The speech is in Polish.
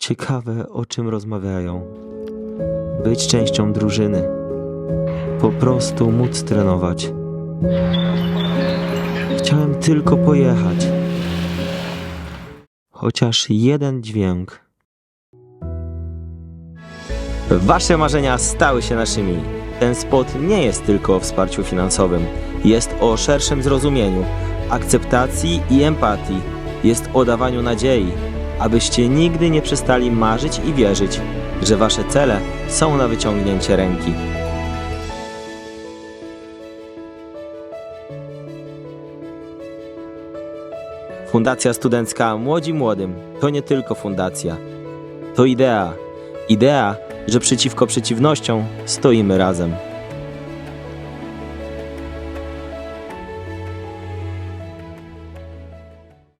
Ciekawe, o czym rozmawiają. Być częścią drużyny. Po prostu móc trenować. Chciałem tylko pojechać. Chociaż jeden dźwięk. Wasze marzenia stały się naszymi. Ten spot nie jest tylko o wsparciu finansowym. Jest o szerszym zrozumieniu, akceptacji i empatii. Jest o dawaniu nadziei, abyście nigdy nie przestali marzyć i wierzyć, że wasze cele są na wyciągnięcie ręki. Fundacja Studencka Młodzi Młodym to nie tylko fundacja. To idea. Idea, że przeciwko przeciwnościom stoimy razem.